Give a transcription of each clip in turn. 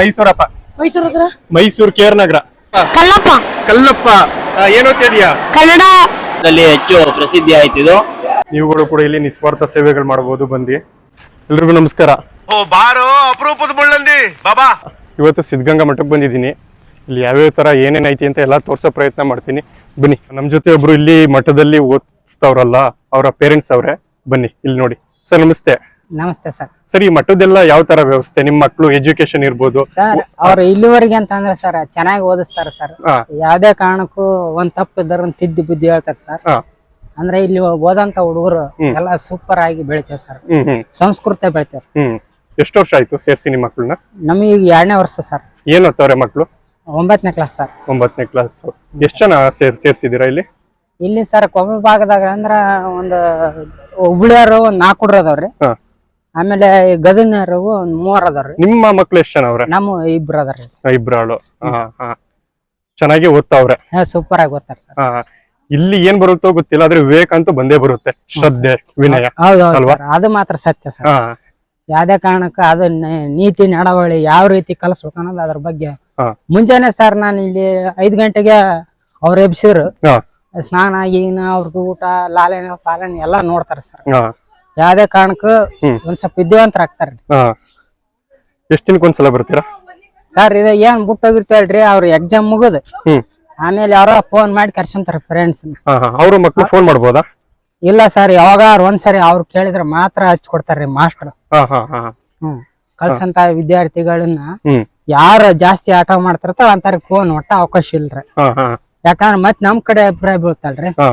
ಮೈಸೂರಪ್ಪ. ಮೈಸೂರ ಹತ್ರ? ಮೈಸೂರು ಕೇರ್ ನಗರ. ಕಲ್ಲಪ್ಪ. ಕಲ್ಲಪ್ಪ ಆ, ಏನ್ ಓದ್ತಿದ್ಯಾ ಕನ್ನಡ. ದಲ್ಲಿ ಹೆಚ್ಚು ಪ್ರಸಿದ್ಧಿ ಆಯ್ತಿದು ನೀವುಗಳು ಕೂಡ ಇಲ್ಲಿ ನಿಸ್ವಾರ್ಥ ಸೇವೆಗಳು ಮಾಡಬಹುದು ಬಂದಿ. ಎಲ್ರಿಗೂ ನಮಸ್ಕಾರ. ಓ ಬಾರೋ ಅಪರೂಪದ ಮುಳ್ಳಂದಿ. ಬಾಬಾ. ಇವತ್ತು ಸಿದ್ಧಗಂಗಾ ಮಠಕ್ಕೆ ಬಂದಿದ್ದೀನಿ. ಇಲ್ಲಿ ಯಾವ್ಯಾವ ತರ ಏನೇನ್ ಐತಿ ಅಂತ ಎಲ್ಲ ತೋರ್ಸೋ ಪ್ರಯತ್ನ ಮಾಡ್ತೀನಿ. ಬನ್ನಿ. ನಮ್ ಜೊತೆ ಒಬ್ರು ಇಲ್ಲಿ ಮಠದಲ್ಲಿ ಓದಿಸ್ತವ್ರಲ್ಲ ಅವರ ಪೇರೆಂಟ್ಸ್ ಅವ್ರೆ. ಬನ್ನಿ ಇಲ್ಲಿ ನೋಡಿ. ಸರ್ ನಮಸ್ತೆ. ನಮಸ್ತೆ ಸರ್. ಸರ್ ಈ ಮಠದೆಲ್ಲ ಯಾವ ತರ ವ್ಯವಸ್ಥೆ? ನಿಮ್ ಮಕ್ಳು ಎಜುಕೇಶನ್ ಇರ್ಬೋದು. ಸರ್ ಅವ್ರ ಇಲ್ಲಿವರೆಗೆ ಅಂತ ಅಂದ್ರೆ ಸರ್ ಚೆನ್ನಾಗಿ ಓದಿಸ್ತಾರ ಸರ್. ಹಾ. ಯಾವ್ದೇ ಕಾರಣಕ್ಕೂ ಒಂದ್ ತಪ್ಪು ಇದ್ದಾರೆ ಒಂದ್ ತಿದ್ದಿ ಬುದ್ಧಿ ಹೇಳ್ತಾರ ಸರ್. ಹಾ. ಅಂದ್ರೆ ಇಲ್ಲಿ ಓದಂತ ಹುಡುಗರು ಎಲ್ಲ ಸೂಪರ್ ಆಗಿ ಬೆಳಿತೇವೆ ಸರ್. ಹ್ಮ್ ಹ್ಮ್. ಸಂಸ್ಕೃತ ಬೆಳಿತೇವೆ ಹ್ಮ್. ಎಷ್ಟು ವರ್ಷ ಆಯ್ತು ಸೇರ್ಸಿ ನಿಮ್ ಮಕ್ಕಳನ್ನ ನಮಗೆ ಈಗ ಎರಡನೇ ವರ್ಷ ಸರ್. ಏನ್ ಓದ್ತವ್ರೆ ಮಕ್ಳು? ಒಂಬತ್ತನೇ ಕ್ಲಾಸ್ ಸರ್. ಒಂಬತ್ತನೇ ಕ್ಲಾಸ್ ಎಷ್ಟು ಜನ ಸೇರ್ ಸೇರ್ಸಿದೀರಾ ಇಲ್ಲಿ? ಇಲ್ಲಿ ಸರ್ ಕೊಬ್ಬ ಭಾಗದಾಗ ಅಂದ್ರ ಒಂದು ಹುಬ್ಳಿಯವರು ಒಂದ್ ನಾಲ್ಕು ಹುಡ್ರು ಅದಾವ್ರಿ. ಹಾ. ಆಮೇಲೆ ಗದನರವು ಒಂದ್ ಮೂವರ್ ಅದಾರ ನಿಮ್ಮ ಮಕ್ಳು ಎಷ್ಟ್ ಜನ ಅವ್ರೆ? ನಮ್ಮ ಇಬ್ರು ಅದಾರ ಇಬ್ರಾಳು ಚೆನ್ನಾಗಿ ಓದ್ತಾವ್ರೆ ಸೂಪರ್ ಆಗಿ ಓದ್ತಾರ ಸರ್. ಇಲ್ಲಿ ಏನ್ ಬರುತ್ತೋ ಗೊತ್ತಿಲ್ಲ ಆದ್ರೆ ವಿವೇಕ ಅಂತೂ ಬಂದೇ ಬರುತ್ತೆ. ಶ್ರದ್ಧೆ ವಿನಯ ಹೌದು ಅಲ್ವಾ? ಸರ್. ಅದು ಮಾತ್ರ ಸತ್ಯ ಸರ್. ಹಾ ಯಾವ್ದೇ ಕಾರಣಕ್ಕ ಅದು ನ- ನೀತಿ ನಡವಳಿ ಯಾವ ರೀತಿ ಕಲಿಸ್ಬೇಕು ಅನ್ನೋದು ಅದ್ರ ಬಗ್ಗೆ ಹಾ ಮುಂಜಾನೆ ಸರ್ ನಾನು ಇಲ್ಲಿ ಐದ್ ಗಂಟೆಗೆ ಅವ್ರು ಎಬ್ಸಿದ್ರು. ಹಾ ಸ್ನಾನ ಗೀನ ಅವ್ರದ್ದು ಊಟ ಲಾಲನೆ ಪಾಲನೆ ಎಲ್ಲಾ ನೋಡ್ತಾರ ಸರ್. ಹಾ ಯಾವ್ದೇ ಕಾರಣಕ್ಕೂ. ಒಂದ್ ಸ್ವಲ್ಪ ವಿದ್ಯಾವಂತರಾಗ್ತಾರ ಹಾ. ಎಷ್ಟ್ ದಿನಕ್ಕೊಂದ್ಸಲ ಬರ್ತೀರಾ? ಸರ್ ಇದ ಏನ್ ಬಿಟ್ಟೋಗಿರ್ತೇಳ್ರಿ ಅವ್ರ ಎಕ್ಸಾಮ್ ಮುಗಿದ್ ಹ್ಮ್. ಆಮೇಲೆ ಯಾರೋ ಫೋನ್ ಮಾಡಿ ಕರ್ಸಂತಾರ ಫ್ರೆಂಡ್ಸ್ ಹಾ ಹಾ. ಅವ್ರ ಮಕ್ಳು ಫೋನ್ ಮಾಡ್ಬೋದಾ? ಇಲ್ಲ ಸರ್ ಯಾವಾಗ ಒಂದ್ಸರಿ ಅವ್ರು ಕೇಳಿದ್ರೆ ಮಾತ್ರ ಹಚ್ ಕೊಡ್ತಾರ್ರಿ ಮಾಸ್ಟರ್. ಹಾ ಹಾ ಹಾ ಹ್ಮ್. ಕಲ್ಸಂತ ವಿದ್ಯಾರ್ಥಿಗಳನ್ನ ಹ್ಮ್. ಯಾರು ಜಾಸ್ತಿ ಆಟ ಮಾಡ್ತಿರ್ತಾರ ಅಂತಾರ ಫೋನ್ ಒಟ್ಟ ಅವಕಾಶ ಇಲ್ರಿ. ಹಾ ಹಾ. ಯಾಕಂದ್ರ ಮತ್ ನಮ್ ಕಡೆ ಅಭಿಪ್ರಾಯ ಬೀಳ್ತಲ್ರಿ. ಹಾ.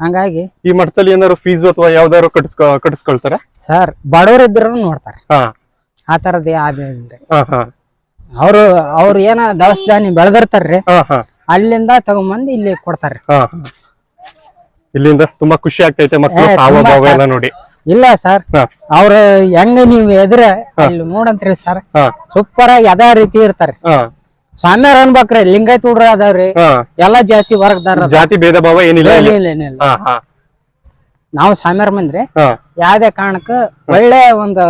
ಹಂಗಾಗಿ ಈ ಮಠದಲ್ಲಿ ಏನಾದ್ರು ಫೀಸ್ ಅಥವಾ ಯಾವ್ದಾದ್ರು ಕಟ್ಸ್ಕೊ ಕಟ್ಸ್ಕೊಳ್ತಾರೆ? ಸರ್ ಬಡವ್ರ ಇದ್ರು ನೋಡ್ತಾರೆ. ಹಾ. ಆ ತರದ್ ಆದ್ರೆ ಹಾ ಹಾ. ಅವ್ರು ಅವ್ರು ಏನ ದವಸ ಧಾನ್ಯ ಬೆಳೆದಿರ್ತಾರ್ರಿ. ಹಾ ಹಾ. ಅಲ್ಲಿಂದ ತಗೊಂಬಂದ್ ಇಲ್ಲಿ ಕೊಡ್ತಾರ್ರಿ ಹಾ ಹಾ. ಇಲ್ಲಿಂದ ತುಂಬಾ ಖುಷಿ ಆಗ್ತೈತೆ ಮಕ್ಕಳು ಏ, ಹಾವ ತುಂಬಾ ಭಾವ ಎಲ್ಲ ನೋಡಿ. ಇಲ್ಲ ಸರ್ ಹಾ. ಅವ್ರ ಹೆಂಗ ನೀವ್ ಎದ್ರ ಇಲ್ಲಿ ನೋಡಂತ್ರಿ ಸರ್ ಹಾ. ಸೂಪರ್ ಆಗಿ ಅದೇ ರೀತಿ ಇರ್ತಾರೆ. ಹಾ. ಸ್ವಾಮ್ಯಾರ ಅನ್ಬೇಕ್ರಿ ಲಿಂಗಾಯತ್ ಹುಡ್ರ ಅದಾವ್ರಿ. ಹಾ. ಎಲ್ಲಾ ಜಾತಿ ವರ್ಗದಾರ ಜಾತಿ ಭೇದ ಭಾವ ಏನಿಲ್ಲ ಇಲ್ಲಿ. ಹಾ ಹಾ. ನಾವು ಸ್ವಾಮ್ಯಾರ ಮಂದ್ರಿ. ಹಾ. ಯಾವ್ದೇ ಕಾರಣಕ್ಕ ಒಳ್ಳೆ ಒಂದು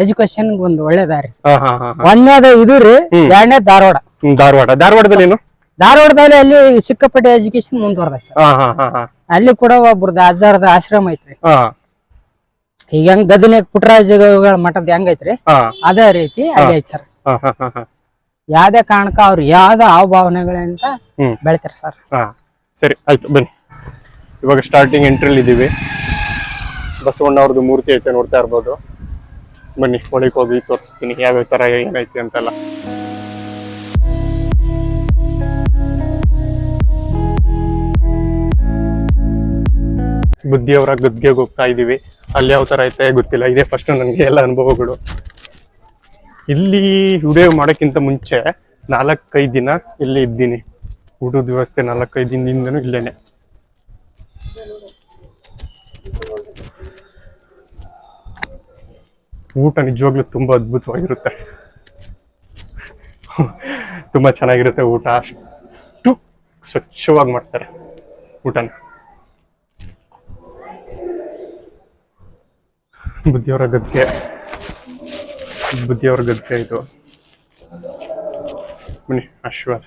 ಎಜುಕೇಶನ್ ಒಂದು ಒಳ್ಳೇದಾರಿ. ಹಾ ಹಾ ಹಾ ಒಂದನೇದು ಇದು ರೀ ಎರಡನೇ ಧಾರವಾಡ. ಹ್ಮ್, ಧಾರವಾಡ. ಧಾರವಾಡದಲ್ಲಿ ಏನು? ಧಾರವಾಡದಲ್ಲಿ ಅಲ್ಲಿ ಸಿಕ್ಕಾಪಟ್ಟೆ ಎಜುಕೇಶನ್ ಮುಂದುವರ್ದ ಸರ್. ಹಾ ಹಾ ಹಾ ಹಾ. ಅಲ್ಲಿ ಕೂಡ ಒಬ್ರದ್ದು ಅಜ್ಜಾರದ ಆಶ್ರಮ ಐತ್ರಿ. ಹಾ. ಈಗ ಹೆಂಗ್ ಗದನೆ ಪುಟ್ಟರಾಜಗಳ ಮಠದ ಹೆಂಗೈತ್ರಿ ಹಾ. ಅದೇ ರೀತಿ ಅಲ್ಲಿ ಐತ್ ಸರ್. ಹಾ ಹಾ ಹಾ ಹಾ. ಯಾವ್ದೇ ಕಾರಣಕ್ಕ ಅವ್ರು ಯಾವ್ದ ಹಾವ ಭಾವನೆಗಳಂತ ಹ್ಮ್. ಬೆಳಿತಾರ ಸರ್. ಹಾ ಸರಿ ಆಯ್ತು ಬನ್ನಿ. ಇವಾಗ ಸ್ಟಾರ್ಟಿಂಗ್ ಎಂಟ್ರಿಲ್ ಇದೀವಿ. ಬಸವಣ್ಣ ಅವ್ರದ್ದು ಮೂರ್ತಿ ಐತೆ ನೋಡ್ತಾ ಇರ್ಬೋದು. ಬನ್ನಿ ಒಳಗೆ ಹೋಗಿ ತೋರಿಸ್ತೀನಿ. ಯಾವ್ಯಾವ ತರ ಏನೈತಿ ಅಂತೆಲ್ಲ. ಬುದ್ಧಿಯವರ ಗದ್ಗೆಗೆ ಹೋಗ್ತಾ ಇದೀವಿ. ಅಲ್ಲಿ ಯಾವ ತರ ಐತೆ ಗೊತ್ತಿಲ್ಲ. ಇದೇ ಫಸ್ಟ್ ನನಗೆ ಎಲ್ಲ ಅನುಭವಗಳು. ಇಲ್ಲಿ ವಿಡಿಯೋ ಮಾಡೋಕ್ಕಿಂತ ಮುಂಚೆ ನಾಲ್ಕೈದು ದಿನ ಇಲ್ಲಿ ಇದ್ದೀನಿ. ಊಟದ ವ್ಯವಸ್ಥೆ ನಾಲ್ಕೈದು ದಿನದಿಂದನೂ ಇಲ್ಲೇನೆ. ಊಟ ನಿಜವಾಗ್ಲೂ ತುಂಬಾ ಅದ್ಭುತವಾಗಿರುತ್ತೆ. ತುಂಬಾ ಚೆನ್ನಾಗಿರುತ್ತೆ ಊಟ. ಅಷ್ಟು ಸ್ವಚ್ಛವಾಗಿ ಮಾಡ್ತಾರೆ ಊಟನ. ಬುದ್ಧಿಯವರ ಗದ್ಗೆ. ಬುದ್ಧಿಯವರ ಗದ್ದೆ ಇದು. ಬನ್ನಿ ಆಶೀರ್ವಾದ.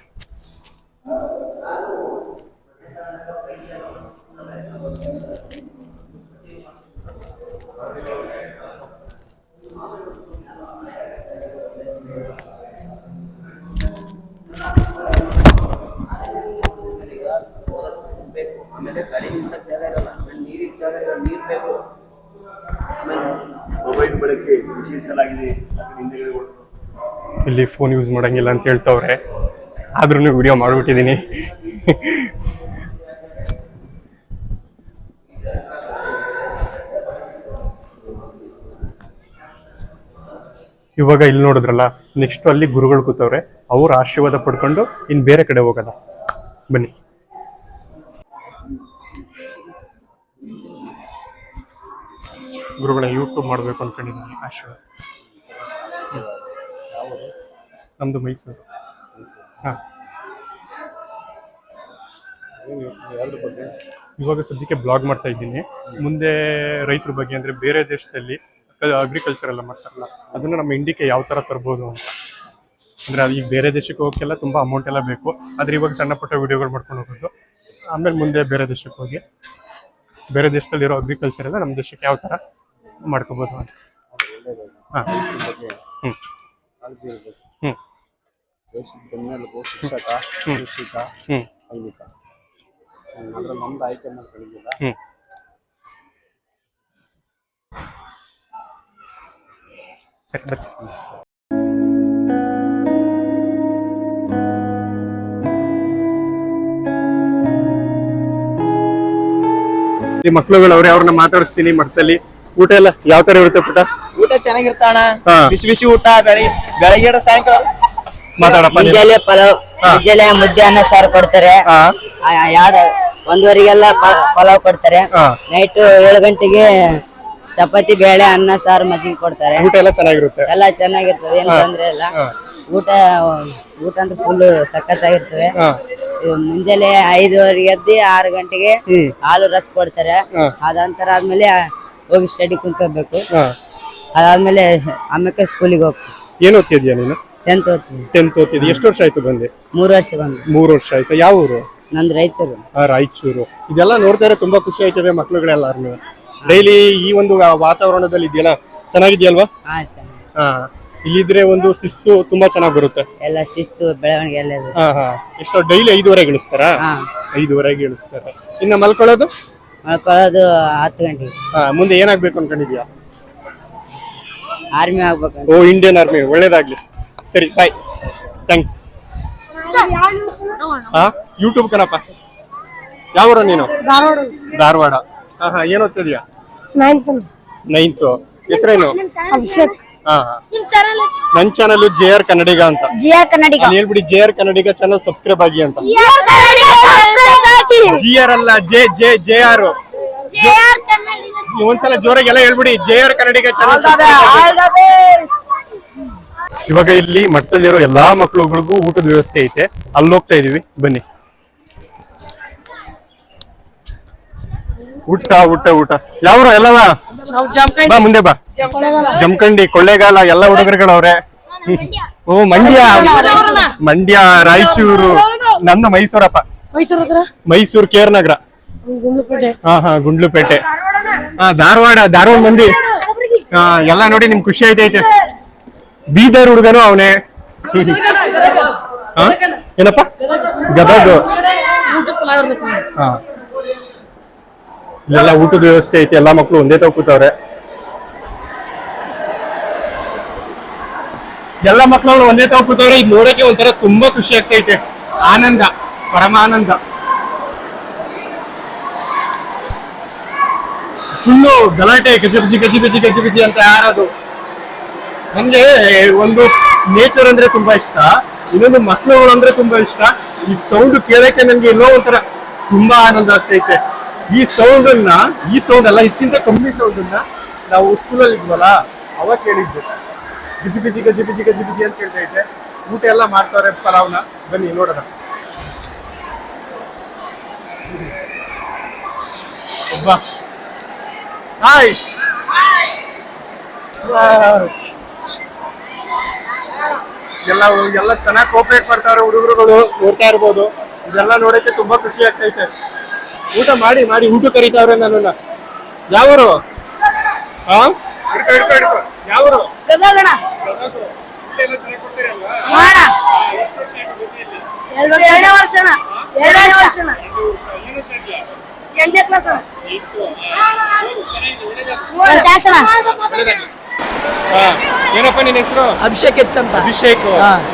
ಇಲ್ಲಿ ಫೋನ್ ಯೂಸ್ ಮಾಡಂಗಿಲ್ಲ ಅಂತ ಹೇಳ್ತವ್ರೆ. ಆದ್ರೂ ವಿಡಿಯೋ ಮಾಡ್ಬಿಟ್ಟಿದೀನಿ. ಇವಾಗ ಇಲ್ಲಿ ನೋಡಿದ್ರಲ್ಲ ನೆಕ್ಸ್ಟ್ ಅಲ್ಲಿ ಗುರುಗಳು ಕೂತವ್ರೆ, ಅವ್ರ ಆಶೀರ್ವಾದ ಪಡ್ಕೊಂಡು ಇನ್ ಬೇರೆ ಕಡೆ ಹೋಗೋದ ಬನ್ನಿ. ಗುರುಗಳ ಯೂಟ್ಯೂಬ್ ಮಾಡಬೇಕು ಅನ್ಕೊಂಡಿದ್ದೀನಿ. ಆಶೀರ್ವಾದ. ನಮ್ಮದು ಮೈಸೂರು. ಹಾಂ. ಇವಾಗ ಸದ್ಯಕ್ಕೆ ಬ್ಲಾಗ್ ಮಾಡ್ತಾ ಇದ್ದೀನಿ. ಮುಂದೆ ರೈತರ ಬಗ್ಗೆ ಅಂದರೆ ಬೇರೆ ದೇಶದಲ್ಲಿ ಅಗ್ರಿಕಲ್ಚರ್ ಎಲ್ಲ ಮಾಡ್ತಾರಲ್ಲ, ಅದನ್ನು ನಮ್ಮ ಇಂಡಿಯಾಕ್ಕೆ ಯಾವ ಥರ ತರ್ಬೋದು ಅಂತ. ಅಂದರೆ ಅದು ಈಗ ಬೇರೆ ದೇಶಕ್ಕೆ ಹೋಗಕ್ಕೆಲ್ಲ ತುಂಬ ಅಮೌಂಟ್ ಎಲ್ಲ ಬೇಕು. ಆದರೆ ಇವಾಗ ಸಣ್ಣ ಪುಟ್ಟ ವಿಡಿಯೋಗಳು ಮಾಡ್ಕೊಂಡು ಹೋಗೋದು. ಆಮೇಲೆ ಮುಂದೆ ಬೇರೆ ದೇಶಕ್ಕೆ ಹೋಗಿ, ಬೇರೆ ದೇಶದಲ್ಲಿರೋ ಅಗ್ರಿಕಲ್ಚರ್ ಎಲ್ಲ ನಮ್ಮ ದೇಶಕ್ಕೆ ಯಾವ ತರ ಹಾ. ಹ್ಮ್. ನಮ್ದು ಆಯ್ಕೆ ಮಾಡ್ಕೊಂಡಿದ್ದಿಲ್ಲ ಈ ಮಕ್ಳುಗಳು ಅವ್ರೆ ಅವ್ರನ್ನ ಮಾತಾಡಿಸ್ತೀನಿ ಮಠದಲ್ಲಿ. ಊಟ ಎಲ್ಲ ಯಾವ ತರ ಇರುತ್ತೆ ಪುಟ ಊಟ ಚೆನ್ನಾಗಿರ್ತಾಣ ಅಣ್ಣ. ಬಿಸಿ ಬಿಸಿ ಊಟ ಬೆಳಿ ಬೆಳಗ್ಗೆ ಸಾಯಂಕಾಲ. ಮಾತಾಡಪ್ಪ ನೀನು. ಮುಂಜಾನೆ ಪಲಾವ್ ಮುಂಜಾನೆ ಮುದ್ದೆ ಅನ್ನ ಸಾರು ಕೊಡ್ತಾರೆ. ಹಾ. ಎರಡು ಒಂದುವರೆಗೆಲ್ಲ ಪ- ಪಲಾವ್ ಕೊಡ್ತಾರೆ. ಹಾ. ನೈಟ್ ಏಳು ಗಂಟೆಗೆ ಚಪಾತಿ ಬೇಳೆ ಅನ್ನ ಸಾರು ಮಜ್ಜಿಗೆ ಕೊಡ್ತಾರೆ. ಊಟ ಎಲ್ಲ ಚೆನ್ನಾಗಿರುತ್ತೆ. ಎಲ್ಲ ಚೆನ್ನಾಗಿರ್ತದೆ ಏನ್ ತೊಂದ್ರೆ ಇಲ್ಲ. ಹಾ. ಊಟ ಊಟ ಅಂದ್ರೆ ಫುಲ್ ಸಖತ್ತಾಗಿರ್ತವೆ. ಹಾ. ಇದು ಮುಂಜಾನೆ ಐದುವರೆಗೆ ಎದ್ದಿ ಆರು ಗಂಟೆಗೆ ಹ್ಮ್. ಹಾಲು ರಸ್ ಕೊಡ್ತಾರೆ. ಹಾ. ಅದಂತರ ಆದ್ಮೇಲೆ ಹೋಗಿ ಸ್ಟಡಿ ಕುಂತ್ಕೋಬೇಕು. ಹಾ. ಅದಾದ್ಮೇಲೆ ಆಮೇಲೆ ಸ್ಕೂಲಿಗೆ ಹೋಗ್ಬೇಕು. ಏನ್ ಓದ್ತಿದ್ಯಾ ನೀನು? ಟೆಂತ್ ಓದ್ತೀನಿ. ಟೆಂತ್ ಓದ್ತಿದ್ಯಾ? ಎಷ್ಟು ವರ್ಷ ಆಯ್ತು ಬಂದೆ? ಮೂರು ವರ್ಷ ಬಂದು. ಮೂರು ವರ್ಷ ಆಯ್ತಾ? ಯಾವ ಊರು? ನಂದು ರಾಯಚೂರು. ಆ, ರಾಯಚೂರು. ಇದೆಲ್ಲ ನೋಡ್ತಾರೆ ತುಂಬಾ ಖುಷಿ ಆಯ್ತದೆ ಮಕ್ಳುಗಳೆಲ್ಲಾರು ಡೈಲಿ ಈ ಒಂದು ವಾ- ವಾತಾವರಣದಲ್ಲಿ ಇದೆಯಲ್ಲ ಚೆನ್ನಾಗಿದ್ಯಲ್ವಾ? ಹಾ ಇಲ್ಲಿದ್ರೆ ಒಂದು ಶಿಸ್ತು ತುಂಬಾ ಚೆನ್ನಾಗಿ ಬರುತ್ತೆ. ಎಲ್ಲ ಶಿಸ್ತು ಬೆಳವಣಿಗೆ ಎಲ್ಲ ಇದೆ. ಹಾ ಹಾ. ಎಷ್ಟೋ ಡೈಲಿ ಐದುವರೆಗೆ ಇಳಿಸ್ತಾರ? ಹಾ. ಐದುವರೆಗೆ ಇಳಿಸ್ತಾರೆ. ಇನ್ನ ಮಲ್ಕೊಳ್ಳೋದು? ಮಲ್ಕೊಳ್ಳೋದು ಹತ್ತು ಗಂಟೆ ಹಾ ಮುಂದೆ ಏನಾಗ್ಬೇಕು ಅನ್ಕೊಂಡಿದ್ಯಾ ಆರ್ಮಿ ಆಗ್ಬೇಕು ಓ ಇಂಡಿಯನ್ ಆರ್ಮಿ ಒಳ್ಳೇದಾಗ್ಲಿ. ಸರಿ ಬಾಯ್ ಥ್ಯಾಂಕ್ಸ್ ಹಾ ಯೂಟ್ಯೂಬ್ ಕಣಪ್ಪ. ಯಾವ್ರ ನೀನು? ಧಾರವಾಡ. ಹಾ ಹಾ ಏನ್ ಓದ್ತಿದ್ಯಾ ನೈನ್ತ್ ಹೆಸರೇನು? ಅಭಿಷೇಕ್. ಹಾ ಹಾ. ನನ್ ಚಾನಲ್ ಜೆ ಆರ್ ಕನ್ನಡಿಗ ಅಂತ. ಜಿ ಆರ್ ಕನ್ನಡಿಗ ಹೇಳ್ಬಿಡಿ J R Kannadiga channel subscribe ಆಗಿ ಅಂತ. ಜಿ ಆರ್ ಅಲ್ಲ ಜೆ ಜೆ ಜೆ ಆರ್ ಒಂದ್ಸಲ ಜೋರಾಗಿ ಎಲ್ಲ ಹೇಳ್ಬಿಡಿ ಜೆ ಆರ್ ಕನ್ನಡಿಗ ಇವಾಗ ಇಲ್ಲಿ ಮಠದಲ್ಲಿರೋ ಎಲ್ಲಾ ಮಕ್ಳುಗಳಿಗೂ ಊಟದ ವ್ಯವಸ್ಥೆ ಐತೆ. ಅಲ್ಲಿ ಹೋಗ್ತಾ ಇದೀವಿ ಬನ್ನಿ. ಊಟ ಊಟ ಊಟ. ಯಾವ್ರು ಎಲ್ಲವ? ಬಾ ಮುಂದೆ ಬಾ. ಜಮಖಂಡಿ. ಕೊಳ್ಳೇಗಾಲ ಎಲ್ಲ ಹುಡುಗರುಗಳವ್ರೆ. ಓ ಮಂಡ್ಯ. ಮಂಡ್ಯ ರಾಯಚೂರು ನಂದು ಮೈಸೂರಪ್ಪ. ಮೈಸೂರು ಕೇರ್ ನಗರ. ಹಾ ಹಾ ಗುಂಡ್ಲುಪೇಟೆ. ಹಾ ಧಾರವಾಡ ಧಾರವಾಡ ಮಂದಿ. ಹಾ ಎಲ್ಲ ನೋಡಿ ನಿಮ್ ಖುಷಿ ಆಯ್ತೈತೆ. ಬೀದರ್ ಹುಡುಗನು ಅವನೇ. ಏನಪ್ಪ? ಗದಗ. ಹಾ. ಇಲ್ಲೆಲ್ಲ ಊಟದ ವ್ಯವಸ್ಥೆ ಐತೆ ಎಲ್ಲಾ ಮಕ್ಳು ಒಂದೇ ತಾವ್ ಕೂತವ್ರೆ. ಎಲ್ಲ ಮಕ್ಳು ಒಂದೇ ತಾವ್ ಕೂತವ್ರೆ ಇದು ನೋಡಕ್ಕೆ ಒಂಥರ ತುಂಬಾ ಖುಷಿ ಆಗ್ತೈತೆ. ಆನಂದ. ಪರಮಾನಂದ. ಫುಲ್ಲು ಗಲಾಟೆ ಗಜಿಬಿಜಿ ಗಜಿಬಿಜಿ ಗಜಿಬಿಜಿ ಅಂತ ಯಾರದು? ನಮ್ಗೆ ಒಂದು ನೇಚರ್ ಅಂದ್ರೆ ತುಂಬಾ ಇಷ್ಟ. ಇನ್ನೊಂದು ಮಕ್ಕಳುಗಳು ಅಂದ್ರೆ ತುಂಬಾ ಇಷ್ಟ. ಈ ಸೌಂಡ್ ಕೇಳಕ್ಕೆ ನನ್ಗೆ ಎಲ್ಲೋ ಒಂಥರ ತುಂಬಾ ಆನಂದ ಆಗ್ತೈತೆ. ಈ ಸೌಂಡ್ ಅನ್ನ, ಈ ಸೌಂಡ್ ಅಲ್ಲ ಇದಕ್ಕಿಂತ ಕಮ್ಮಿ ಸೌಂಡ್ ಅನ್ನ ನಾವು ಸ್ಕೂಲಲ್ಲಿ ಇದ್ವಲ್ಲ, ಅವಾಗ ಕೇಳಿದ್ವಿ ಗಜಿ ಬಿಜಿ ಗಜಿ ಬಿಜಿ ಗಜಿ ಬಿಜಿ ಅಂತ ಕೇಳ್ತಾ ಇದ್ದೆ. ಊಟ ಎಲ್ಲ ಮಾಡ್ತಾರೆ ಪಲಾವ್ನ. ಬನ್ನಿ ನೋಡೋಣ. ಒಬ್ಬ ಹಾಯ್. ಎಲ್ಲ ಎಲ್ಲ ಚೆನ್ನಾಗಿ ಕೋಪರೇಟ್ ಮಾಡ್ತಾರೆ ಹುಡುಗರುಗಳು. ನೋಡ್ತಾ ಇರ್ಬೋದು. ಇದೆಲ್ಲ ನೋಡಕ್ಕೆ ತುಂಬಾ ಖುಷಿ ಆಗ್ತೈತೆ. ಊಟ ಮಾಡಿ ಮಾಡಿ ಊಟ ಕರೀತಾವ್ರೆ ನಾನು ಯಾವರು? ಹಾ. ಯಾವರು ವರ್ಷ ವರ್ಷ ಎರಡನೇ ವರ್ಷ ಏನು ಓದ್ತಾ ಇದ್ಯಾ? ಎಂಟನೇ ಕ್ಲಾಸ್. ಏನಪ್ಪ ನಿನ್ನ ಹೆಸರು? ಅಭಿಷೇಕ್ ಅಂತ. ಅಭಿಷೇಕ್.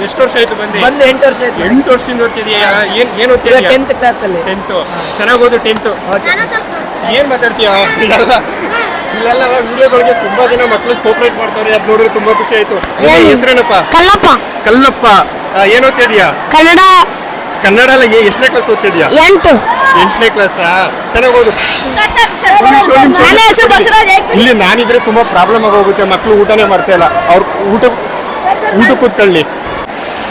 ಎಷ್ಟು ವರ್ಷ ಆಯ್ತು ಬಂದು? ಬಂದು ಎಂಟು ವರ್ಷ ಆಯ್ತು ಎಂಟು ವರ್ಷದಿಂದ ಓದ್ತಿದ್ಯಾ ಏನ್ ಏನ್ ಓದ್ತಿದ್ಯಾ ಟೆಂತ್ ಕ್ಲಾಸ್ ಅಲ್ಲಿ. ಟೆಂತ್ ಚೆನ್ನಾಗಿ ಓದು ಟೆಂತ್ ಏನ್ ಮಾತಾಡ್ತೀಯ? ಇಲ್ಲೆಲ್ಲ. ಇಲ್ಲೆಲ್ಲ ವಿಡಿಯೋಗಳಿಗೆ ತುಂಬಾ ಜನ ಮಕ್ಳು ಕೋಪರೇಟ್ ಮಾಡ್ತಾರೆ ಅದ್ ನೋಡಿದ್ರೆ ತುಂಬಾ ಖುಷಿ ಆಯ್ತು. ಹೆಸರೇನಪ್ಪ? ಕಲ್ಲಪ್ಪ. ಕಲ್ಲಪ್ಪ. ಏನ್ ಓದ್ತಿದ್ಯಾ ಕನ್ನಡ. ಕನ್ನಡ ಅಲ್ಲ ಏ- ಎಷ್ಟನೇ ಕ್ಲಾಸ್ ಓದ್ತಿದ್ಯಾ? ಎಂಟು. ಎಂಟನೇ ಕ್ಲಾಸಾ ಚೆನ್ನಾಗಿ ಓದು. ಇಲ್ಲಿ ನಾನಿದ್ರೆ ತುಂಬಾ ಪ್ರಾಬ್ಲಮ್ ಆಗೋಗುತ್ತೆ ಮಕ್ಕಳು ಊಟನೇ ಮಾಡ್ತಾ ಇಲ್ಲ. ಅವ್ರ ಊಟ ಊಟ ಕೂತ್ಕೊಳ್ಳಿ.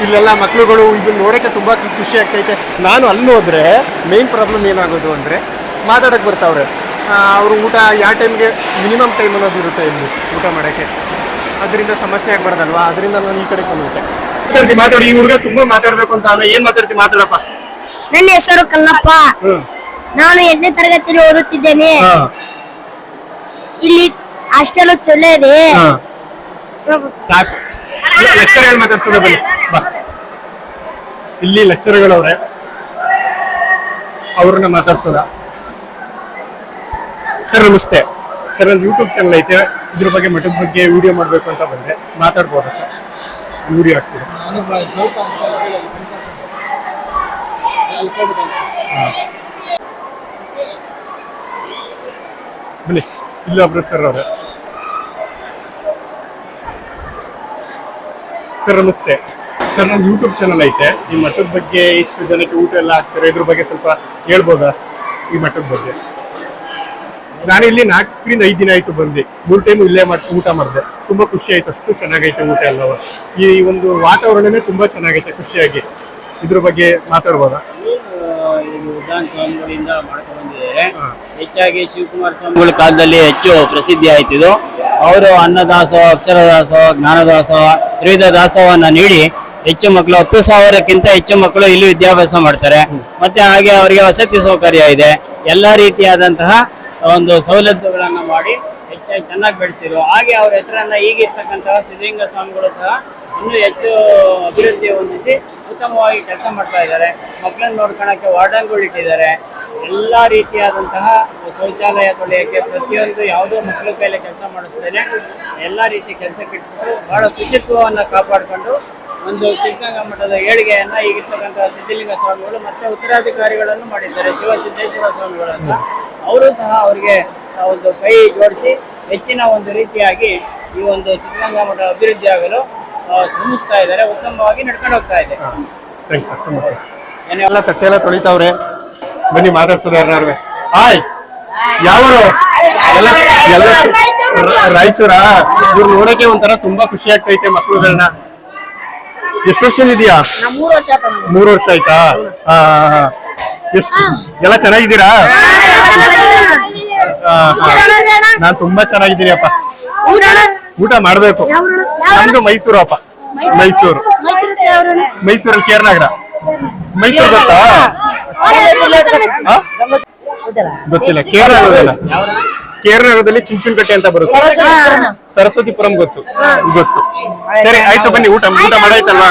ಇಲ್ಲೆಲ್ಲ ಮಕ್ಕಳುಗಳು ಇದು ನೋಡಕ್ಕೆ ತುಂಬಾ ಖುಷಿ ಆಗ್ತೈತೆ. ನಾನು ಅಲ್ಲಿ ಹೋದ್ರೆ ಮೇನ್ ಪ್ರಾಬ್ಲಮ್ ಏನಾಗೋದು ಅಂದ್ರೆ ಮಾತಾಡಕ್ ಬರ್ತಾವ್ರೆ. ಅವರು ಊಟ ಯಾವ ಟೈಮ್ಗೆ ಮಿನಿಮಮ್ ಟೈಮ್ ಅನ್ನೋದು ಇರುತ್ತೆ ಇಲ್ಲಿ ಊಟ ಮಾಡಕ್ಕೆ. ಅದರಿಂದ ಸಮಸ್ಯೆ ಆಗ್ಬಾರ್ದಲ್ವಾ? ಅದರಿಂದ ನಾನು ಈ ಕಡೆ ಬಂದ್ಬಿಟ್ಟೆ. ಮಾತಾಡ್ತಿ ಮಾತಾಡಿ. ಈ ಹುಡುಗ ತುಂಬಾ ಮಾತಾಡ್ಬೇಕು ಅಂತ ಅಲ್ಲ ಏನ್ ಮಾತಾಡ್ತಿ ಮಾತಾಡಪ್ಪ. ನನ್ನ ಹೆಸರು ಕಲ್ಲಪ್ಪ ನಾನು ಎಂಟನೇ ತರಗತಿಯಲ್ಲಿ ಓದುತ್ತಿದ್ದೇನೆ. ಇಲ್ಲಿ ಅಷ್ಟೆಲ್ಲ ಚೊಲ್ಲೇ ಇದೆ. ಸಾಕು. ಲೆಕ್ಚರ್ ಮಾತಾಡ್ಸೋದ ಬನ್ನಿ. ಬಾ. ಇಲ್ಲಿ ಲೆಕ್ಚರ್ಗಳವ್ರೆ ಅವ್ರನ್ನ ಮಾತಾಡ್ಸೋದ. ಸರ್ ನಮಸ್ತೆ. ಸರ್ ಒಂದು ಯೂಟ್ಯೂಬ್ ಚಾನಲ್ ಐತೆ. ಇದ್ರ ಬಗ್ಗೆ ಮಠದ ಬಗ್ಗೆ ವಿಡಿಯೋ ಮಾಡಬೇಕು ಅಂತ ಬಂದೆ. ಮಾತಾಡ್ಬೋದಾ ಸರ್? ವಿಡಿಯೋ ಹಾಕ್ತೀರಾ? ಬನ್ನಿ, ಇಲ್ಲ ಸರ್ ಅವ್ರೆ. ಸರ್, ನಮಸ್ತೆ. ಸರ್ ನಮ್ಮ ಯೂಟ್ಯೂಬ್ ಚಾನಲ್ ಐತೆ. ಈ ಮಠದ ಬಗ್ಗೆ ಇಷ್ಟು ಜನಕ್ಕೆ ಊಟ ಎಲ್ಲ ಹಾಕ್ತಾರೆ, ಇದ್ರ ಬಗ್ಗೆ ಸ್ವಲ್ಪ ಹೇಳ್ಬೋದಾ? ಈ ಮಠದ ಬಗ್ಗೆ. ನಾನು ಇಲ್ಲಿ ನಾಲ್ಕರಿಂದ ಐದು ದಿನ ಆಯ್ತು ಬಂದೆ. ಮೂರು ಟೈಮ್ ಇಲ್ಲೇ ಮಾಡಿ ಊಟ ಮಾಡಿದೆ. ತುಂಬಾ ಖುಷಿ ಆಯ್ತು. ಅಷ್ಟು ಚೆನ್ನಾಗೈತೆ ಊಟ ಎಲ್ಲವ. ಈ ಒಂದು ವಾತಾವರಣನೇ ತುಂಬಾ ಚೆನ್ನಾಗೈತೆ ಖುಷಿಯಾಗಿ. ಇದ್ರ ಬಗ್ಗೆ ಮಾತಾಡ್ಬೋದಾ? ಇದು ಸ್ವಾಮಿಗಳಿಂದ ಹೆಚ್ಚಾಗಿ ಶಿವಕುಮಾರ ಸ್ವಾಮಿಗಳ ಕಾಲದಲ್ಲಿ ಹೆಚ್ಚು ಪ್ರಸಿದ್ಧಿ ಆಯ್ತಿದು ಅವರು ಅನ್ನದಾಸೋಹ ಅಕ್ಷರದಾಸೋ ಜ್ಞಾನದಾಸೋ ತ್ರಿವಿಧ ದಾಸೋಹವನ್ನ ನೀಡಿ ಹೆಚ್ಚು ಮಕ್ಕಳು ಹತ್ತು ಸಾವಿರಕ್ಕಿಂತ ಹೆಚ್ಚು ಮಕ್ಕಳು ಇಲ್ಲಿ ವಿದ್ಯಾಭ್ಯಾಸ ಮಾಡ್ತಾರೆ. ಮತ್ತೆ ಹಾಗೆ ಅವರಿಗೆ ವಸತಿ ಸೌಕರ್ಯ ಇದೆ. ಎಲ್ಲಾ ರೀತಿಯಾದಂತಹ ಒಂದು ಸೌಲಭ್ಯಗಳನ್ನು ಮಾಡಿ ಹೆಚ್ಚಾಗಿ ಚೆನ್ನಾಗಿ ಬೆಳೆಸಿದ್ರು. ಹಾಗೆ ಅವರ ಹೆಸರನ್ನ ಈಗಿರ್ತಕ್ಕಂತಹ ಸಿದ್ಧಲಿಂಗ ಸ್ವಾಮಿಗಳು ಸಹ ಇನ್ನೂ ಹೆಚ್ಚು ಅಭಿವೃದ್ಧಿ ಹೊಂದಿಸಿ ಉತ್ತಮವಾಗಿ ಕೆಲಸ ಮಾಡ್ತಾ ಇದ್ದಾರೆ. ಮಕ್ಕಳನ್ನ ನೋಡ್ಕೊಳಕ್ಕೆ ವಾರ್ಡನ್ಗಳು ಇಟ್ಟಿದ್ದಾರೆ. ಎಲ್ಲ ರೀತಿಯಾದಂತಹ ಶೌಚಾಲಯ ತೊಳೆಯೋಕ್ಕೆ ಪ್ರತಿಯೊಂದು ಯಾವುದೋ ಮಕ್ಕಳ ಕೈಲಿ ಕೆಲಸ ಮಾಡಿಸ್ತೇನೆ ಎಲ್ಲ ರೀತಿ ಕೆಲಸಕ್ಕೆ ಇಟ್ಬಿಟ್ಟು ಬಹಳ ಶುಚಿತ್ವವನ್ನು ಕಾಪಾಡಿಕೊಂಡು ಒಂದು ಸಿದ್ಧಗಂಗಾ ಮಠದ ಏಳಿಗೆಯನ್ನು ಈಗಿರ್ತಕ್ಕಂತಹ ಸಿದ್ಧಲಿಂಗ ಸ್ವಾಮಿಗಳು ಮತ್ತು ಉತ್ತರಾಧಿಕಾರಿಗಳನ್ನು ಮಾಡಿದ್ದಾರೆ. ಶಿವ ಸಿದ್ದೇಶ್ವರ ಸ್ವಾಮಿಗಳು ಅಂತ ಅವರು ಸಹ ಅವರಿಗೆ ಒಂದು ಕೈ ಜೋಡಿಸಿ ಹೆಚ್ಚಿನ ಒಂದು ರೀತಿಯಾಗಿ ಈ ಒಂದು ಸಿದ್ಧಗಂಗಾ ಮಠ ಅಭಿವೃದ್ಧಿ ಆಗಲು ಶ್ರಮಿಸ್ತಾ ಇದ್ದಾರೆ. ಉತ್ತಮವಾಗಿ ನಡ್ಕೊಂಡು ಹೋಗ್ತಾ ಇದೆ. ಎಲ್ಲ ತಟ್ಟೆ ಎಲ್ಲ ತೊಳಿತಾವ್ರೆ? ಬನ್ನಿ ಮಾತಾಡ್ತಾರೆ ಯಾರು ಹಾಯ್! ಯಾವರು? ಎಲ್ಲ ಎಲ್ಲ ರಾಯಚೂರಾ ಇವ್ರು ನೋಡಕ್ಕೆ ಒಂಥರ ತುಂಬಾ ಖುಷಿ ಆಗ್ತೈತೆ ಮಕ್ಕಳುಗಳನ್ನ ಎಷ್ಟು ವರ್ಷ ಇದೆಯಾ? ಮೂರು ವರ್ಷ ಆಯ್ತಾ ಮೂರು ವರ್ಷ ಆಯ್ತಾ? ಹಾ ಎಷ್ಟು ಎಲ್ಲ ಚೆನ್ನಾಗಿದ್ದೀರಾ? ಹಾ. ನಾನ್ ತುಂಬಾ ಚೆನ್ನಾಗಿದ್ದೀನಿ ಅಪ್ಪ ಊಟ ಮಾಡ್ಬೇಕು. ನಮ್ದು ಮೈಸೂರು ಅಪ್ಪ. ಮೈಸೂರು? ಮೈಸೂರಲ್ಲಿ ಕೇರ್ನಗರ ಮೈಸೂರು ಗೊತ್ತಾ? ಗೊತ್ತಿಲ್ಲ. ಕೇರಳದಲ್ಲಿ ಕೇರಳದಲ್ಲಿ ಚುಂಚುನಕಟ್ಟೆ ಅಂತ ಬರುತ್ತೆ. ಸರಸ್ವತಿಪುರಂ ಗೊತ್ತು. ಗೊತ್ತು. ಸರಿ ಆಯ್ತು ಬನ್ನಿ. ಊಟ ಊಟ ಮಾಡಾಯ್ತಲ್ವಾ.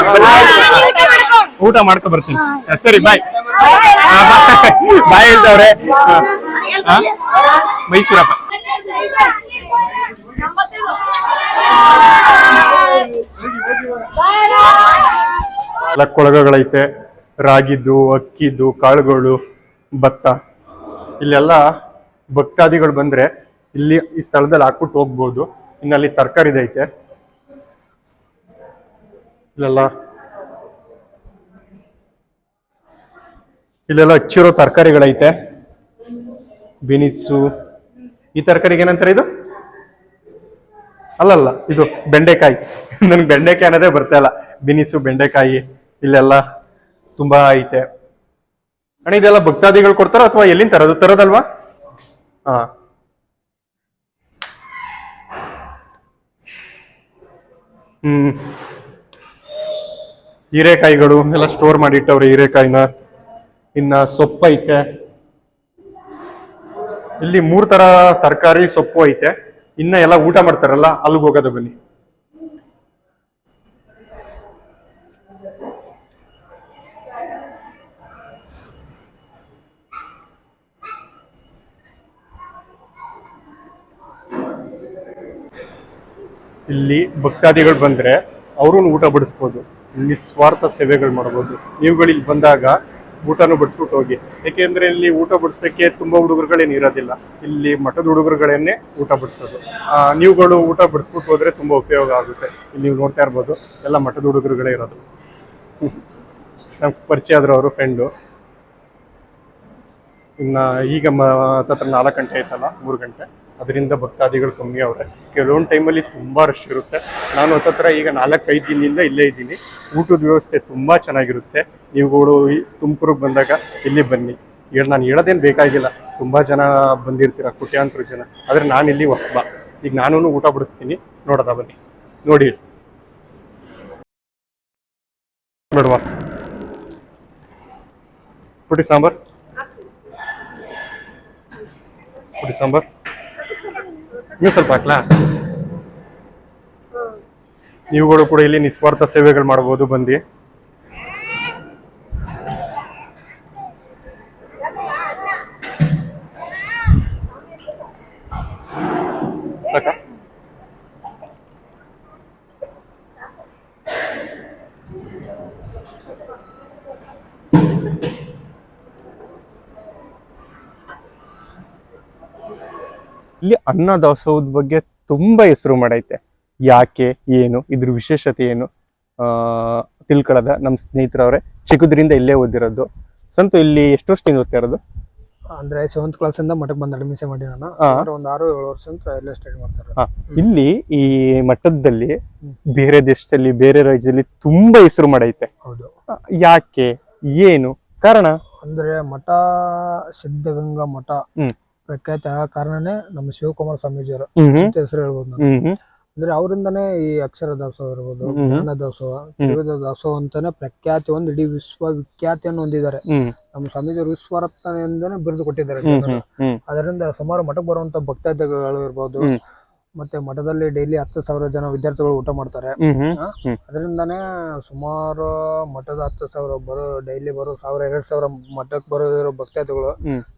ಊಟ ಮಾಡ್ಕೊ ಬರ್ತೀನಿ. ಸರಿ ಬಾಯ್ ಬಾಯ್ ಹೇಳ್ತವ್ರೆ? ಮೈಸೂರಪ್ಪ. ಎಲ್ಲ ಕೊಳಗಗಳೈತೆ ರಾಗಿದ್ದು ಅಕ್ಕಿದ್ದು ಕಾಳುಗಳು ಭತ್ತ. ಇಲ್ಲೆಲ್ಲ ಭಕ್ತಾದಿಗಳು ಬಂದ್ರೆ ಇಲ್ಲಿ ಈ ಸ್ಥಳದಲ್ಲಿ ಹಾಕ್ಬಿಟ್ಟು ಹೋಗ್ಬೋದು. ಇನ್ನಲ್ಲಿ ತರಕಾರಿದೈತೆ ತರಕಾರಿ ಐತೆ ಇಲ್ಲೆಲ್ಲ ಇಲ್ಲೆಲ್ಲ ಹಚ್ಚಿರೋ ತರಕಾರಿಗಳೈತೆ. ಬಿನಿಸು ಈ ತರಕಾರಿಗೆ ಏನಂತಾರೆ ಇದು? ಅಲ್ಲಲ್ಲ, ಇದು ಬೆಂಡೆಕಾಯಿ. ನನ್ಗೆ ಬೆಂಡೆಕಾಯಿ ಅನ್ನೋದೇ ಬರ್ತಾ ಇಲ್ಲ. ಬಿನಿಸು ಬೆಂಡೆಕಾಯಿ, ಇಲ್ಲೆಲ್ಲ ತುಂಬಾ ಐತೆ. ಅಣ್ಣ, ಇದೆಲ್ಲ ಭಕ್ತಾದಿಗಳು ಕೊಡ್ತಾರ ಅಥವಾ ಎಲ್ಲಿಂದ ತರೋದು? ತರೋದಲ್ವಾ? ಹಾ. ಹ್ಮ್. ಹೀರೆಕಾಯಿಗಳು ಎಲ್ಲ ಸ್ಟೋರ್ ಮಾಡಿ ಇಟ್ಟವ್ರೆ ಹೀರೆಕಾಯಿನ. ಇನ್ನ ಸೊಪ್ಪು ಐತೆ. ಇಲ್ಲಿ ಮೂರ್ ತರ ತರಕಾರಿ ಸೊಪ್ಪು ಐತೆ. ಇನ್ನ ಎಲ್ಲ ಊಟ ಮಾಡ್ತಾರಲ್ಲ ಅಲ್ಲಿಗೆ ಹೋಗೋದು ಬನ್ನಿ. ಇಲ್ಲಿ ಭಕ್ತಾದಿಗಳು ಬಂದ್ರೆ ಅವ್ರೂ ಊಟ ಬಡಿಸ್ಬೋದು. ಸ್ವಾರ್ಥ ಸೇವೆಗಳು ಮಾಡ್ಬೋದು. ನೀವುಗಳು ಇಲ್ಲಿ ಬಂದಾಗ ಊಟನೂ ಬಡಿಸ್ಬಿಟ್ಟು ಹೋಗಿ. ಯಾಕೆಂದ್ರೆ ಇಲ್ಲಿ ಊಟ ಬಡಿಸೋಕ್ಕೆ ತುಂಬಾ ಹುಡುಗರುಗಳೇನು ಇರೋದಿಲ್ಲ. ಇಲ್ಲಿ ಮಠದ ಹುಡುಗರುಗಳೇನೇ ಊಟ ಬಡಿಸೋದು. ನೀವುಗಳು ಊಟ ಬಡಿಸ್ಬಿಟ್ಟು ಹೋದ್ರೆ ತುಂಬಾ ಉಪಯೋಗ ಆಗುತ್ತೆ. ಇಲ್ಲಿ ನೀವು ನೋಡ್ತಾ ಇರ್ಬೋದು, ಎಲ್ಲ ಮಠದ ಹುಡುಗರುಗಳೇ ಇರೋದು. ನಮ್ಗೆ ಪರಿಚಯ ಆದ್ರು ಅವರು ಫ್ರೆಂಡು ಇನ್ನ ಈಗ ಮ ನಾಲ್ಕು ಗಂಟೆ ಆಯ್ತಲ್ಲ, ಮೂರು ಗಂಟೆ. ಅದರಿಂದ ಭಕ್ತಾದಿಗಳು ಕಮ್ಮಿ ಅವ್ರೆ. ಕೆಲವೊಂದು ಟೈಮಲ್ಲಿ ತುಂಬ ರಶ್ ಇರುತ್ತೆ. ನಾನು ಹತ್ತತ್ರ ಈಗ ನಾಲ್ಕೈದು ದಿನದಿಂದ ಇಲ್ಲೇ ಇದ್ದೀನಿ. ಊಟದ ವ್ಯವಸ್ಥೆ ತುಂಬ ಚೆನ್ನಾಗಿರುತ್ತೆ. ನೀವುಗಳು ತುಮಕೂರಿಗೆ ಬಂದಾಗ ಇಲ್ಲಿ ಬನ್ನಿ. ಹೇಳಿ, ನಾನು ಹೇಳೋದೇನು ಬೇಕಾಗಿಲ್ಲ. ತುಂಬ ಜನ ಬಂದಿರ್ತೀರ, ಕೋಟ್ಯಾಂತರ ಜನ. ಆದರೆ ನಾನು ಇಲ್ಲಿ ಹೊಸಬ. ಈಗ ನಾನು ಊಟ ಬಿಡಿಸ್ತೀನಿ. ನೋಡೋದ ಬನ್ನಿ. ನೋಡಿ ನೋಡುವ ಪುಟಿ ಸಾಂಬಾರ್? ಪುಟಿ ಸಾಂಬಾರ್? ನೀವು ಸ್ವಲ್ಪ ಹಾಕ್ಲಾ ನೀವುಗಳು ಕೂಡ ಇಲ್ಲಿ ನಿಸ್ವಾರ್ಥ ಸೇವೆಗಳು ಮಾಡಬಹುದು ಬಂದು. ಇಲ್ಲಿ ಅನ್ನ ದಾಸೋಹದ ಬಗ್ಗೆ ತುಂಬಾ ಹೆಸರು ಮಾಡೈತೆ. ಯಾಕೆ ಏನು ಇದ್ರ ವಿಶೇಷತೆ ಏನು? ಆ ತಿಳ್ಕೊಳ್ಳೋದ ನಮ್ಮ ಸ್ನೇಹಿತರವ್ರೆ. ಚಿಕ್ಕದ್ರಿಂದ ಇಲ್ಲೇ ಓದಿರೋದು. ಸಂತು ಇಲ್ಲಿ ಎಷ್ಟು ವರ್ಷದಿಂದ ಓದ್ತಾ ಇರೋದು? ಅಂದ್ರೆ ಸೆವೆಂತ್ ಕ್ಲಾಸ್ ಇಂದ ಮಠಕ್ಕೆ ಬಂದ ಅಡ್ಮಿಷನ್ ಮಾಡಿ ನಾನು. ಒಂದು ಅಂದ್ರೆ ಒಂದ್ ಆರು ಏಳು ವರ್ಷ ಅಂತ ರೈಲ್ವೆ ಸ್ಟಡಿ ಮಾಡ್ತಾರೆ ಇಲ್ಲಿ ಈ ಮಠದಲ್ಲಿ ಬೇರೆ ದೇಶದಲ್ಲಿ ಬೇರೆ ರಾಜ್ಯದಲ್ಲಿ ತುಂಬಾ ಹೆಸರು ಮಾಡೈತೆ. ಹೌದು. ಯಾಕೆ ಏನು ಕಾರಣ? ಅಂದ್ರೆ ಮಠ ಸಿದ್ಧಗಂಗಾ ಮಠ. ಹ್ಮ್. ಪ್ರಖ್ಯಾತ ಆ ಕಾರಣನೇ ನಮ್ಮ ಶಿವಕುಮಾರ ಸ್ವಾಮೀಜಿಯವರು ಅಂತ ಹೆಸರು ಹೇಳ್ಬೋದು ನಾನು. ಅಂದ್ರೆ ಅವರಿಂದನೇ ಈ ಅಕ್ಷರ ದಾಸೋಹ ಇರ್ಬೋದು. ಜ್ಞಾನ ದಾಸೋಹ ತ್ರಿವಿಧ ದಾಸೋಹ ಅಂತಾನೆ ಪ್ರಖ್ಯಾತಿ ಒಂದು ಇಡೀ ವಿಶ್ವ ವಿಖ್ಯಾತಿಯನ್ನು ಹೊಂದಿದ್ದಾರೆ ನಮ್ಮ ಸ್ವಾಮೀಜಿಯವರು ವಿಶ್ವರತ್ನ ಎಂದೇ ಬಿರುದು ಕೊಟ್ಟಿದ್ದಾರೆ ಜನರು. ಅದರಿಂದ ಸುಮಾರು ಮಠಕ್ಕೆ ಬರುವಂತ ಭಕ್ತಾದಿಗಳು ಇರ್ಬೋದು. ಮತ್ತೆ ಮಠದಲ್ಲಿ ಡೈಲಿ ಹತ್ತು ಸಾವಿರ ಜನ ವಿದ್ಯಾರ್ಥಿಗಳು ಊಟ ಮಾಡ್ತಾರೆ. ಅದರಿಂದಾನೇ ಸುಮಾರು ಮಠದ ಹತ್ತು ಸಾವಿರ ಬರೋ ಡೈಲಿ ಬರೋ ಸಾವಿರ ಎರಡ್ ಸಾವಿರ ಮಠಕ್ಕೆ ಬರೋದಿರೋ ಭಕ್ತಾದಿಗಳು.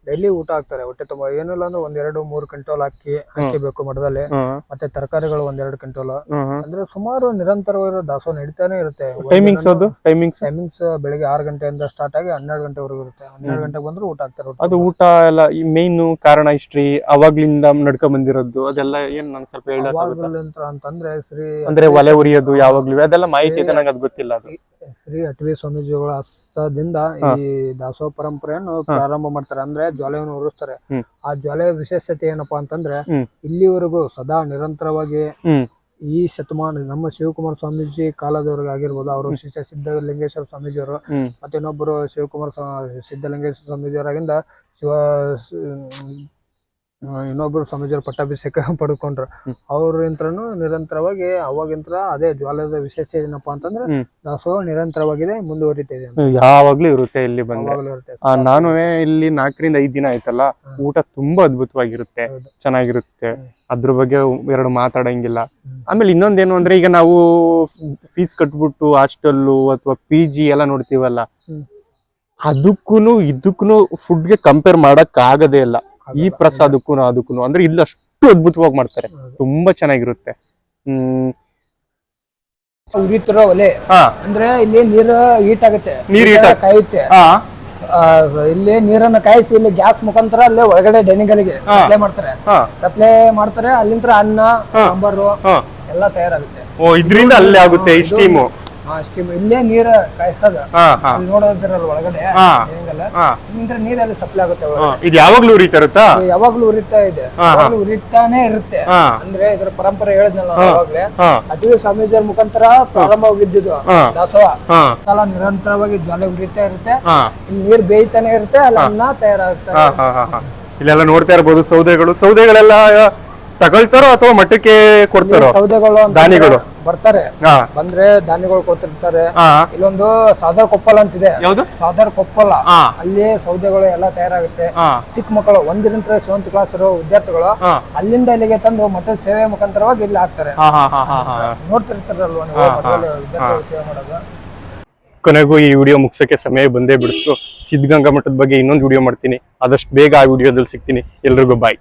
ಡೈಲಿ ಊಟ ಹಾಕ್ತಾರೆ. ಹೊಟ್ಟೆ ತುಂಬ ಏನಿಲ್ಲ ಅಂದ್ರೆ ಒಂದೆರಡು ಎರಡು ಮೂರು ಕಂಟ್ರೋಲ್ ಅಕ್ಕಿ ಹಾಕಿಬೇಕು ಮಠದಲ್ಲಿ. ಮತ್ತೆ ತರಕಾರಿಗಳು ಒಂದೆರಡು ಕ್ವಿಂಟಲ್. ಹ್ಮ್ ಅಂದ್ರೆ ಸುಮಾರು ನಿರಂತರವಾಗಿರೋ ದಾಸೋಹ ನಡೀತಾನೆ ಇರುತ್ತೆ. ಟೈಮಿಂಗ್ಸ್ ಅದು? ಟೈಮಿಂಗ್ಸ್ ಟೈಮಿಂಗ್ಸ್ ಬೆಳಿಗ್ಗೆ ಆರು ಗಂಟೆಯಿಂದ ಸ್ಟಾರ್ಟ್ ಆಗಿ ಹನ್ನೆರಡು ಗಂಟೆವರೆಗೂ ಇರುತ್ತೆ. ಹನ್ನೆರಡು ಗಂಟೆಗೆ ಬಂದ್ರೆ ಊಟ ಹಾಕ್ತಾರೆ. ಊಟ ಅದು ಊಟ ಎಲ್ಲ ಈ ಮೇನ್ ಕಾರಣ ಹಿಸ್ಟ್ರಿ ಅವಾಗ್ಲಿಂದ ನಡ್ಕೊಂಡ್ ಬಂದಿರೋದು ಅದೆಲ್ಲ ಏನ್ ಸ್ವಲ್ಪ ಹೇಳಕ್ಕಾಗುತ್ತಾ ಅಂತಂದ್ರೆ ಶ್ರೀ ಅಂದ್ರೆ ಒಲೆ ಉರಿಯೋದು ಯಾವಾಗ್ಲೂ ಅದೆಲ್ಲ ಮಾಹಿತಿ ಇದೆ ನಂಗೆ ಅದು ಗೊತ್ತಿಲ್ಲ ಅದು. ಶ್ರೀ ಅಟವಿ ಸ್ವಾಮೀಜಿಗಳ ಹಸ್ತದಿಂದ ಈ ದಾಸೋಹ ಪರಂಪರೆಯನ್ನು ಪ್ರಾರಂಭ ಮಾಡ್ತಾರೆ. ಅಂದ್ರೆ ಜ್ವಾಲೆಯನ್ನು ಉರಿಸ್ತಾರೆ. ಆ ಜ್ವಾಲೆಯ ವಿಶೇಷತೆ ಏನಪ್ಪಾ ಅಂತಂದ್ರೆ. ಇಲ್ಲಿವರೆಗೂ ಸದಾ ನಿರಂತರವಾಗಿ ಈ ಶತಮಾನ ನಮ್ಮ ಶಿವಕುಮಾರ ಸ್ವಾಮೀಜಿ ಕಾಲದವರೆಗೆ ಆಗಿರ್ಬೋದು ಅವರು ಶಿಷ್ಯ ಸಿದ್ಧಲಿಂಗೇಶ್ವರ ಸ್ವಾಮೀಜಿಯವರು ಮತ್ತೆ ಇನ್ನೊಬ್ಬರು ಶಿವಕುಮಾರ ಸಿದ್ಧಲಿಂಗೇಶ್ವರ ಸ್ವಾಮೀಜಿಯವರಾಗಿಂದ ಶಿವ ಇನ್ನೊಬ್ರು ಸ್ವಾಮೀಜಿಯವ್ರ ಪಟ್ಟಾಭಿಷೇಕ ಪಡ್ಕೊಂಡ್ರು. ಅವ್ರಿಂತ್ರನು ನಿರಂತರವಾಗಿ ಅವಾಗಿಂತ್ರ ಅದೇ ಜ್ವಾಲದ ವಿಶೇಷ ಏನಪ್ಪಾ ಅಂತಂದ್ರೆ. ದಾಸೋಹ ನಿರಂತರವಾಗಿದೆ ಮುಂದುವರಿತಿದೆ ಅಂತ. ಯಾವಾಗ್ಲೂ ಇರುತ್ತೆ ಇಲ್ಲಿ ಬಂದ್ರೆ. ಯಾವಾಗ್ಲೂ ಇರುತ್ತೆ. ಆ, ನಾನು ಇಲ್ಲಿ ನಾಲ್ಕರಿಂದ ಐದ್ ದಿನ ಆಯ್ತಲ್ಲ ಊಟ ತುಂಬಾ ಅದ್ಭುತವಾಗಿರುತ್ತೆ ಹೌದು. ಚೆನ್ನಾಗಿರುತ್ತೆ. ಅದ್ರ ಬಗ್ಗೆ ಎರಡು ಮಾತಾಡಂಗಿಲ್ಲ. ಆಮೇಲೆ ಇನ್ನೊಂದೇನು ಅಂದ್ರೆ ಈಗ ನಾವು ಫೀಸ್ ಕಟ್ಬಿಟ್ಟು ಹಾಸ್ಟೆಲ್ಲು ಅಥವಾ ಪಿ ಜಿ ಎಲ್ಲ ನೋಡ್ತೀವಲ್ಲ ಹ್ಮ್. ಅದಕ್ಕೂನು ಇದಕ್ಕೂನು ಫುಡ್ಗೆ ಕಂಪೇರ್ ಮಾಡಕ್ ಆಗದೇ ಇಲ್ಲ. ಈ. ಪ್ರಸಾದಕ್ಕೂ ಅದಕ್ಕೂ ಅಂದ್ರೆ ಇಲ್ಲಿ ಅಷ್ಟು ಅದ್ಭುತವಾಗಿ ಮಾಡ್ತಾರೆ. ತುಂಬಾ ಚೆನ್ನಾಗಿರುತ್ತೆ. ಹ್ಮ್. ಉರಿತಿರೋ ಒಲೆ ಅಂದ್ರೆ ಇಲ್ಲಿ ನೀರು ಹೀಟ್ ಆಗುತ್ತೆ. ನೀರ್ ಹೀಟ್ ಕಾಯುತ್ತೆ. ಇಲ್ಲಿ ನೀರನ್ನ ಕಾಯಿಸಿ ಇಲ್ಲಿ ಗ್ಯಾಸ್ ಮುಖಾಂತರ ಅಲ್ಲೇ ಒಳಗಡೆ ಡೈನಿಂಗ್ಗಳಿಗೆ ಸಪ್ಲೈ ಮಾಡ್ತಾರೆ. ಸಪ್ಲೈ ಮಾಡ್ತಾರೆ ಅಲ್ಲಿಂದ ಅನ್ನ ಸಾಂಬಾರು ಎಲ್ಲ ತಯಾರಾಗುತ್ತೆ. ಓ ಇದ್ರಿಂದ ಅಲ್ಲೇ ಆಗುತ್ತೆ ಈ ಸ್ಟೀಮು ಸ್ಟೀಮ್ ಇಲ್ಲೇ ನೀರು ಕಾಯಿಸೋದು. ನೋಡೋದಿರಲ್ಲ ಒಳಗಡೆ. ಹೆಂಗಲ್ಲ? ಇಲ್ಲಿಂದ ನೀರಲ್ಲಿ ಸಪ್ಲೈ ಆಗುತ್ತೆ. ಇದು ಯಾವಾಗ್ಲೂ ಉರಿತಾ ಇರುತ್ತಾ? ಯಾವಾಗ್ಲೂ ಉರಿತಾ ಇದೆ. ಉರಿತಾನೆ ಇರುತ್ತೆ. ಅಂದ್ರೆ ಇದರ ಪರಂಪರೆ ಹೇಳಿದ್ನಲ್ಲ ಅವಾಗ್ಲೇ. ಹಾ. ಅಟವಿ ಸ್ವಾಮೀಜಿಯವ್ರ ಮುಖಾಂತರ ಪ್ರಾರಂಭವಾಗಿದ್ದು. ದಾಸೋಹ. ಕಾಲ ನಿರಂತರವಾಗಿ ಜ್ವಾಲೆ ಉರಿತಾ ಇರುತ್ತೆ. ಇಲ್ಲಿ ನೀರ್ ಬೇಯ್ತಾನೆ ಇರುತ್ತೆ ಅಲ್ಲಿ ಅನ್ನ ತಯಾರಾಗ್ತಾರೆ. ಇಲ್ಲೆಲ್ಲ ನೋಡ್ತಾ ಇರ್ಬೋದು ಸೌದೆಗಳು. ಸೌದೆಗಳೆಲ್ಲ ತಗೊಳ್ತಾರೋ ಅಥವಾ ಮಟ್ಟಕ್ಕೆ ಕೊಡ್ತಾರೋ? ಸೌದೆಗಳು ದಾನಿಗಳು. ಬರ್ತಾರೆ. ಬಂದ್ರೆ ಧಾನ್ಯಗಳು ಕೊಡ್ತಿರ್ತಾರೆ. ಇಲ್ಲೊಂದು ಸಾದರ್ ಕೊಪ್ಪಲ್ ಅಂತಿದೆ. ಸಾದರ್ ಕೊಪ್ಪಲ. ಅಲ್ಲಿ ಸೌದೆಗಳು ಎಲ್ಲ ತಯಾರಾಗುತ್ತೆ. ಚಿಕ್ಕ ಮಕ್ಕಳು ಒಂದರಿಂದ ಸೆವೆಂತ್ ಕ್ಲಾಸ್ ಇರೋ ವಿದ್ಯಾರ್ಥಿಗಳು ಅಲ್ಲಿಂದ ಇಲ್ಲಿಗೆ ತಂದು ಮತ್ತೆ ಸೇವೆ ಮುಖಾಂತರವಾಗಿ ಇಲ್ಲಿ ಹಾಕ್ತಾರೆ. ನೋಡ್ತಿರ್ತಾರಲ್ವ ವಿದ್ಯಾರ್ಥಿಗಳು ಸೇವೆ ಮಾಡೋದು. ಕೊನೆಗೂ ಈ ವಿಡಿಯೋ ಮುಗಿಸೋಕ್ಕೆ ಸಮಯ ಬಂದೇ ಬಿಡಿಸ್ತು. ಸಿದ್ಧಗಂಗಾ ಮಠದ ಬಗ್ಗೆ ಇನ್ನೊಂದು ವಿಡಿಯೋ ಮಾಡ್ತೀನಿ. ಆದಷ್ಟು ಬೇಗ ಆ ವಿಡಿಯೋದಲ್ಲಿ ಸಿಗ್ತೀನಿ. ಎಲ್ರಿಗೂ ಬಾಯ್.